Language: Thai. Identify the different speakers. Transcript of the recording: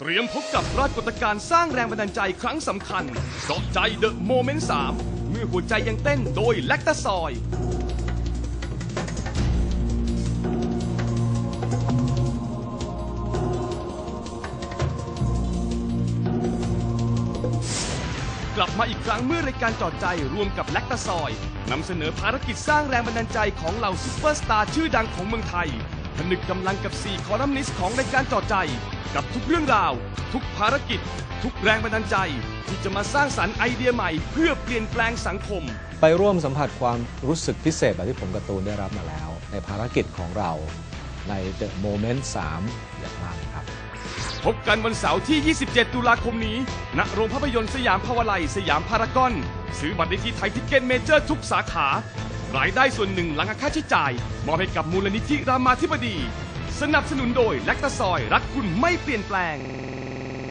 Speaker 1: เตรียมพบกับปรากฏการณ์สร้างแรงบันดาลใจครั้งสำคัญเกาะใจเดอะโมเมนต์3เมื่อหัวใจยังเต้นโดยแลคตาซอยกลับมาอีกครั้งเมื่อรายการจอดใจรวมกับแลคตาซอยนำเสนอภารกิจสร้างแรงบันดาลใจของเหล่าซุปเปอร์สตาร์ชื่อดังของเมืองไทย ผนึกกำลังกับ 4 คอลัมนิสต์ของรายการจอดใจ กับทุกเรื่องราว ทุกภารกิจ ทุกแรงบันดาลใจ ที่จะมาสร้างสรรค์ไอเดียใหม่ เพื่อเปลี่ยนแปลงสังคม
Speaker 2: ไปร่วมสัมผัสความรู้สึกพิเศษแบบที่ผมการ์ตูนได้รับมาแล้ว ในภารกิจของเราใน The Moment 3 อย่างมากครับ
Speaker 1: พบกันวันเสาร์ที่ 27 ตุลาคมนี้ ณ โรงภาพยนตร์สยามพาวาไลสยามพารากอน ซื้อบัตรได้ที่ไทยทิกเก็ตเมเจอร์ทุกสาขา รายได้ส่วนหนึ่งหลังหักค่าใช้จ่าย มอบให้กับมูลนิธิรามาธิบดี สนับสนุนโดยแลคตาซอยรักคุณไม่เปลี่ยนแปลง